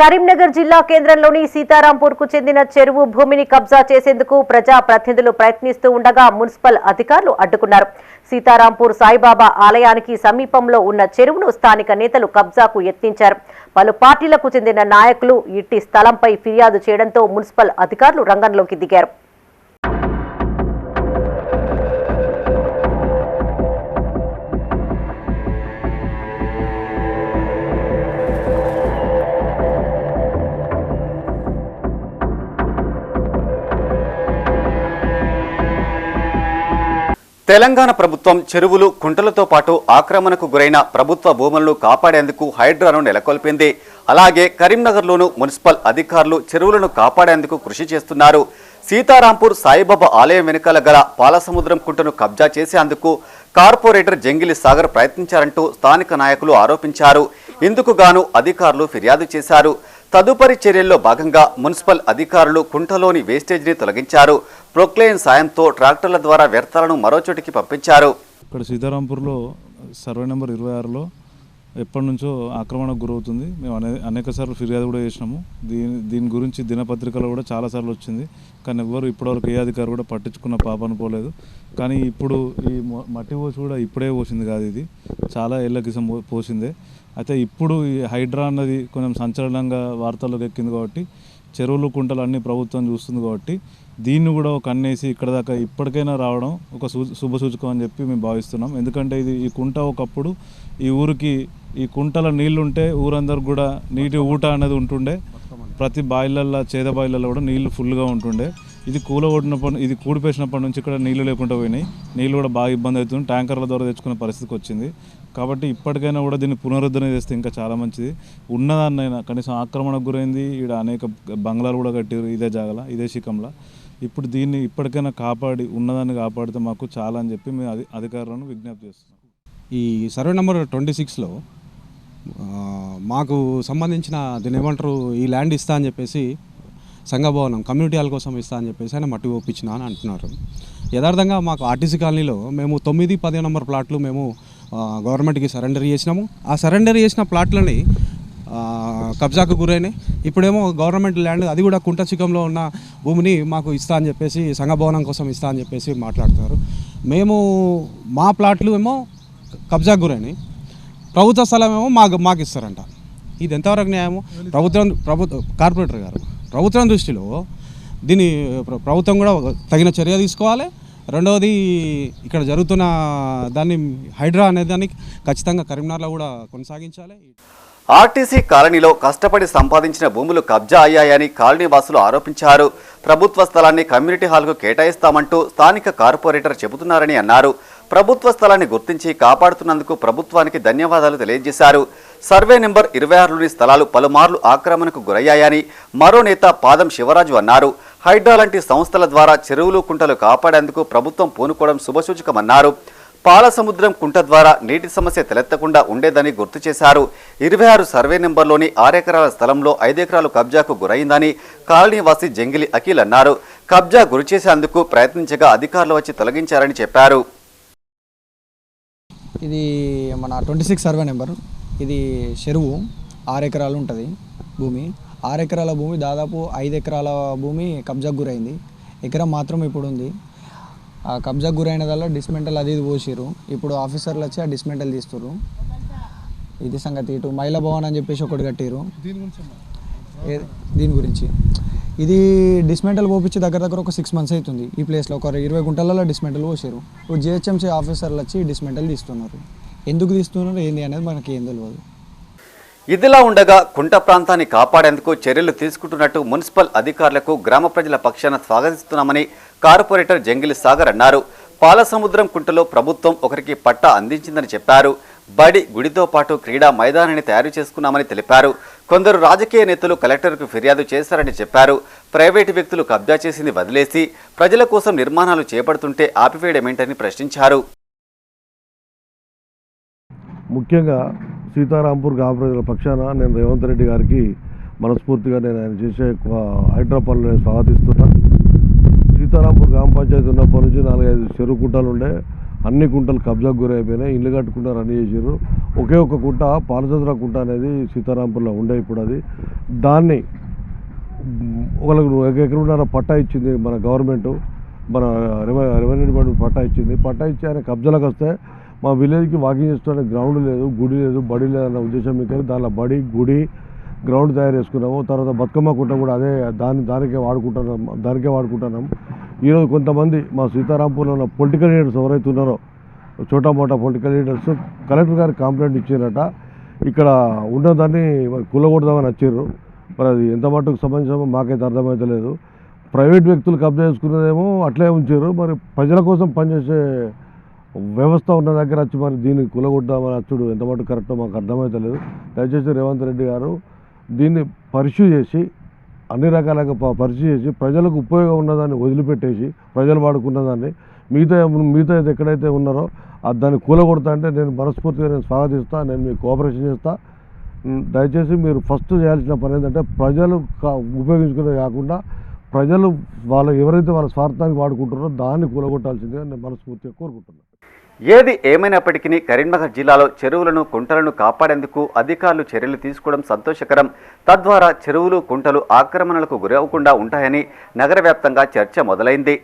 కరీంనగర్ జిల్లా కేంద్రంలోని సీతారాంపూర్కు చెందిన చెరువు భూమిని కబ్జా చేసేందుకు ప్రజా ప్రతినిధులు ప్రయత్నిస్తూ ఉండగా మున్సిపల్ అధికారులు అడ్డుకున్నారు. సీతారాంపూర్ సాయిబాబా ఆలయానికి సమీపంలో ఉన్న చెరువును స్థానిక నేతలు కబ్జాకు యత్నించారు. పలు పార్టీలకు చెందిన నాయకులు ఇట్టి స్థలంపై ఫిర్యాదు చేయడంతో మున్సిపల్ అధికారులు రంగంలోకి దిగారు. తెలంగాణ ప్రభుత్వం చెరువులు కుంటలతో పాటు ఆక్రమణకు గురైన ప్రభుత్వ భూములను కాపాడేందుకు హైడ్రాను నెలకొల్పింది. అలాగే కరీంనగర్లోనూ మున్సిపల్ అధికారులు చెరువులను కాపాడేందుకు కృషి చేస్తున్నారు. సీతారాంపూర్ సాయిబాబా ఆలయం వెనుకల గల పాలసముద్రం కుంటను కబ్జా చేసేందుకు కార్పొరేటర్ జంగిలి సాగర్ ప్రయత్నించారంటూ స్థానిక నాయకులు ఆరోపించారు. ఇందుకు గాను అధికారులు ఫిర్యాదు చేశారు. తదుపరి చర్యల్లో భాగంగా మున్సిపల్ అధికారులు కుంటలోని వేస్టేజ్ని తొలగించారు. ప్రొక్లైన్ సాయంతో ట్రాక్టర్ల ద్వారా వ్యర్థాలను మరో చోటికి పంపించారు. ఇక్కడ సీతారాంపూర్లో సర్వే నెంబర్ ఇరవై ఆరులో ఎప్పటి నుంచో ఆక్రమణకు గురవుతుంది. మేము అనే అనేక సార్లు ఫిర్యాదు కూడా చేసినాము. దీని దీని గురించి దినపత్రికలో కూడా చాలాసార్లు వచ్చింది. కానీ ఎవ్వరు ఇప్పటివరకు ఏ అధికారి కూడా పట్టించుకున్న పాపను పోలేదు కానీ ఇప్పుడు ఈ మట్టి పోసి కూడా ఇప్పుడే పోసింది కాదు ఇది. చాలా ఏళ్ళ కిసం పోసిందే. అయితే ఇప్పుడు ఈ హైడ్రా అన్నది కొంచెం సంచలనంగా వార్తల్లోకి ఎక్కింది కాబట్టి చెరువులు కుంటలు అన్నీ ప్రభుత్వం చూస్తుంది కాబట్టి దీన్ని కూడా ఒక కన్నేసి ఇక్కడ దాకా ఇప్పటికైనా రావడం ఒక శుభ సూచకం అని చెప్పి మేము భావిస్తున్నాం. ఎందుకంటే ఇది ఈ కుంట ఒకప్పుడు ఈ ఊరికి ఈ కుంటల నీళ్ళుంటే ఊరందరికి కూడా నీటి ఊట అనేది ఉంటుండే. ప్రతి బాయిలల్లో చేద బాయిలల్లో కూడా నీళ్ళు ఫుల్గా ఉంటుండే. ఇది కూలగొట్టినప్పటి ఇది కూడిపేసినప్పటి నుంచి ఇక్కడ నీళ్ళు లేకుండా పోయినాయి. నీళ్ళు కూడా బాగా ఇబ్బంది అవుతుంది. ట్యాంకర్ల ద్వారా తెచ్చుకునే పరిస్థితికి వచ్చింది. కాబట్టి ఇప్పటికైనా కూడా దీన్ని పునరుద్ధరణ చేస్తే ఇంకా చాలా మంచిది. ఉన్నదాన్నైనా కనీసం ఆక్రమణకు గురైంది. ఇక్కడ అనేక బంగ్లాలు కూడా కట్టారు ఇదే జాగల ఇదే శిఖంలో. ఇప్పుడు దీన్ని ఇప్పటికైనా కాపాడి ఉన్నదాన్ని కాపాడితే మాకు చాలా అని చెప్పి మేము అధికారులను విజ్ఞప్తి చేస్తున్నాం. ఈ సర్వే నెంబర్ ట్వంటీ సిక్స్లో మాకు సంబంధించిన దీని ఏమంటారు ఈ ల్యాండ్ ఇస్తా అని చెప్పేసి సంఘభవనం కమ్యూనిటీ హాల్ కోసం ఇస్తా అని చెప్పేసి ఆయన మట్టి ఒప్పించిన అని అంటున్నారు. యథార్థంగా మాకు ఆర్టీసీ కాలనీలో మేము తొమ్మిది పది నంబర్ ప్లాట్లు మేము గవర్నమెంట్కి సరెండర్ చేసినాము. ఆ సరెండర్ చేసిన ప్లాట్లని కబ్జాకు గురైనాయి. ఇప్పుడేమో గవర్నమెంట్ ల్యాండ్ అది కూడా కుంటచికంలో ఉన్న భూమిని మాకు ఇస్తా అని చెప్పేసి సంఘభవనం కోసం ఇస్తా అని చెప్పేసి మాట్లాడుతున్నారు. మేము మా ప్లాట్లు ఏమో కబ్జాకు గురైనాయి. ప్రభుత్వ స్థలం ఏమో మాకు మాకు ఇస్తారంట. ఇది ఎంతవరకు న్యాయము? ప్రభుత్వం ప్రభుత్వ కార్పొరేటర్ గారు ప్రభుత్వం దృష్టిలో దీన్ని ప్రభుత్వం కూడా తగిన చర్య తీసుకోవాలి. రెండవది ఇక్కడ జరుగుతున్న దాన్ని హైడ్రా అనే దాన్ని ఖచ్చితంగా కరీంనగర్లో కూడా కొనసాగించాలి. ఆర్టీసీ కాలనీలో కష్టపడి సంపాదించిన భూములు కబ్జా అయ్యాయని కాలనీ వాసులు ఆరోపించారు. ప్రభుత్వ స్థలాన్ని కమ్యూనిటీ హాల్కు కేటాయిస్తామంటూ స్థానిక కార్పొరేటర్ చెబుతున్నారని అన్నారు. ప్రభుత్వ స్థలాన్ని గుర్తించి కాపాడుతున్నందుకు ప్రభుత్వానికి ధన్యవాదాలు తెలియజేశారు. సర్వే నెంబర్ ఇరవై ఆరులోని స్థలాలు పలుమార్లు ఆక్రమణకు గురయ్యాయని మరో నేత పాదం శివరాజు అన్నారు. హైడ్రా లాంటి సంస్థల ద్వారా చెరువులు కుంటలు కాపాడేందుకు ప్రభుత్వం పూనుకోవడం శుభసూచకమన్నారు. పాలసముద్రం కుంట ద్వారా నీటి సమస్య తలెత్తకుండా ఉండేదని గుర్తు చేశారు. ఇరవై ఆరు సర్వే నెంబర్లోని ఆరెకరాల స్థలంలో ఐదెకరాలు కబ్జాకు గురైందని కాలనీవాసి జంగిలి అఖిల్ అన్నారు. కబ్జా గురిచేసేందుకు ప్రయత్నించగా అధికారులు వచ్చి తొలగించారని చెప్పారు. ఇది మన ట్వంటీ సిక్స్ సర్వే నెంబర్. ఇది చెరువు. ఆరు ఎకరాలు ఉంటుంది భూమి. ఆరు ఎకరాల భూమి దాదాపు ఐదు ఎకరాల భూమి కబ్జాకు గురైంది. ఎకరం మాత్రం ఇప్పుడు ఉంది ఆ కబ్జాకు గురైన వల్ల డిస్మెంటల్ అది ఇది పోసిర్రు. ఇప్పుడు ఆఫీసర్లు వచ్చి ఆ డిస్మెంటల్ తీస్తుర్రు. ఇది సంగతి. ఇటు మహిళా భవన్ అని చెప్పేసి ఒకటి కట్టిరు దీని గురించి. ఇది డిస్మెంటల్ పోపించి దగ్గర దగ్గర ఒక సిక్స్ మంత్స్ అవుతుంది ఈ ప్లేస్లో ఒక ఇరవై గుంటలలో డిస్మెంటల్ పోసారు ఇప్పుడు జిహెచ్ఎంసీ ఆఫీసర్లు వచ్చి డిస్మెంటల్ తీస్తున్నారు. ఎందుకు తీస్తున్నారు? ఏంది అనేది మనకి ఏం తెలియదు ఇదిలా ఉండగా కుంట ప్రాంతాన్ని కాపాడేందుకు చర్యలు తీసుకుంటున్నట్టు మున్సిపల్ అధికారులకు గ్రామ ప్రజల పక్షాన స్వాగతిస్తున్నామని కార్పొరేటర్ జంగిలి సాగర్ అన్నారు. పాలసముద్రం కుంటలో ప్రభుత్వం ఒకరికి పట్టా అందించిందని చెప్పారు. బడి గుడితో పాటు క్రీడా మైదానాన్ని తయారు చేసుకున్నామని తెలిపారు. కొందరు రాజకీయ నేతలు కలెక్టర్కు ఫిర్యాదు చేశారని చెప్పారు. ప్రైవేటు వ్యక్తులు కబ్జా చేసింది వదిలేసి ప్రజల కోసం నిర్మాణాలు చేపడుతుంటే ఆపివేయడమేంటని ప్రశ్నించారు. ముఖ్యంగా సీతారాంపూర్ గ్రామ ప్రజల పక్షాన నేను రేవంత్ రెడ్డి గారికి మనస్ఫూర్తిగా నేను ఆయన చేసే హైదరాబాద్లో పనులు నేను సీతారాంపూర్ గ్రామ పంచాయతీ ఉన్నప్పటి నుంచి నాలుగైదు చెరువు కుంటలు ఉండే అన్ని కుంటలు కబ్జాకు గురైపోయినాయి ఇల్లు కట్టుకుంటా రన్ చేసారు ఒకే ఒక కుంట పాలచంద్ర కుంట అనేది సీతారాంపూర్లో ఉండే ఇప్పుడు అది. దాన్ని ఒకళ్ళకు ఒక ఎకరున్నర పట్టా ఇచ్చింది మన గవర్నమెంట్ మన రెవె రెవెన్యూ డిపార్ట్మెంట్ పట్టా ఇచ్చింది. పట్టా ఇచ్చి ఆయన కబ్జాలకు వస్తే మా విలేజ్కి వాకింగ్ చేసుకోవడానికి గ్రౌండ్ లేదు గుడి లేదు బడి లేదన్న ఉద్దేశం మీకు దానిలో బడి గుడి గ్రౌండ్ తయారు చేసుకున్నాము. తర్వాత బతుకమ్మ కుట్ట కూడా అదే దాని దానికే వాడుకుంటున్నాం. దానికే వాడుకుంటున్నాం. ఈరోజు కొంతమంది మా సీతారాంపూర్లో ఉన్న పొలిటికల్ లీడర్స్ ఎవరైతే ఉన్నారో చోటా మోటా పొలిటికల్ లీడర్స్ కలెక్టర్ గారికి కంప్లైంట్ ఇచ్చారట. ఇక్కడ ఉన్నదాన్ని మరి కూలగొడదామని వచ్చారు. మరి అది ఎంత మటుకు సంబంధించామో మాకైతే అర్థమవుతలేదు ప్రైవేట్ వ్యక్తులు కబ్జా చేసుకున్నదేమో అట్లే ఉంచారు. మరి ప్రజల కోసం పనిచేసే వ్యవస్థ ఉన్న దగ్గర వచ్చి మరి దీన్ని కులగొడదామని వచ్చుడు ఎంత మటుకు కరెక్టో మాకు అర్థమవుతలేదు దయచేసి రేవంత్ రెడ్డి గారు దీన్ని పరిశు చేసి అన్ని రకాలుగా ప- పరిశు చేసి ప్రజలకు ఉపయోగం ఉన్నదాన్ని వదిలిపెట్టేసి ప్రజలు వాడుకున్న దాన్ని మిగతా మిగతా ఎక్కడైతే ఉన్నారో దాన్ని కూలగొడతా అంటే నేను మనస్ఫూర్తిగా నేను స్వాగతిస్తా నేను మీకు కోఆపరేషన్ చేస్తా. దయచేసి మీరు ఫస్ట్ చేయాల్సిన పని ఏంటంటే ప్రజలు కా- ఉపయోగించుకునే కాకుండా ప్రజలు వాళ్ళు ఎవరైతే వాళ్ళ స్వార్థానికి వాడుకుంటారో దాన్ని కూలగొట్టాల్సిందిగా నేను మనస్ఫూర్తిగా కోరుకుంటున్నాను ఏది ఏమైనప్పటికీ కరీంనగర్ జిల్లాలో చెరువులను కుంటలను కాపాడేందుకు అధికారులు చర్యలు తీసుకోవడం సంతోషకరం. తద్వారా చెరువులు కుంటలు ఆక్రమణలకు గురవకుండా ఉంటాయని నగర వ్యాప్తంగా చర్చ మొదలైంది.